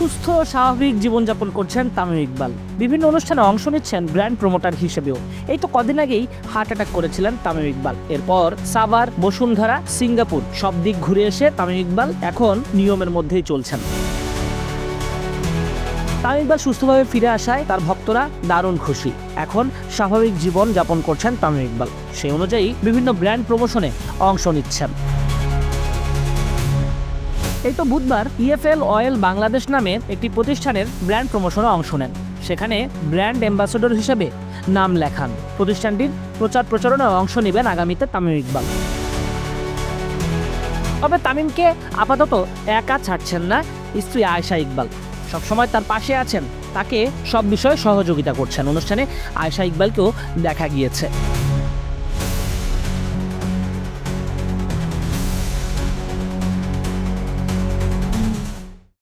সুস্থ স্বাভাবিক জীবনযাপন করছেন তামিম ইকবাল। বিভিন্ন অনুষ্ঠানে অংশ নিচ্ছেন ব্র্যান্ড প্রমোটার হিসেবেও। এই তো কদিন আগেই হার্ট অ্যাটাক করেছিলেন তামিম ইকবাল। এরপর সাভার, বসুন্ধরা, সিঙ্গাপুর সব দিক ঘুরে এসে তামিম ইকবাল এখন নিয়মের মধ্যেই চলছেন। তামিম ইকবাল সুস্থভাবে ফিরে আসায় তার ভক্তরা দারুণ খুশি। এখন স্বাভাবিক জীবন যাপন করছেন তামিম ইকবাল। সেই অনুযায়ী বিভিন্ন ব্র্যান্ড প্রমোশনে অংশ নিচ্ছেন। এই তো বুধবার ইএফএল অয়েল বাংলাদেশ নামের একটি প্রতিষ্ঠানের ব্র্যান্ড প্রমোশনে অংশ নেন। সেখানে ব্র্যান্ড অ্যাম্বাসেডর হিসেবে নাম লেখান। প্রতিষ্ঠানটির প্রচার প্রচারণায় অংশ নেবেন আগামীতে তামিম ইকবাল। তবে তামিমকে আপাতত একা ছাড়ছেন না স্ত্রী আয়শা ইকবাল। সবসময় তার পাশে আছেন, তাকে সব বিষয়ে সহযোগিতা করছেন। অনুষ্ঠানে আয়শা ইকবালকেও দেখা গিয়েছে।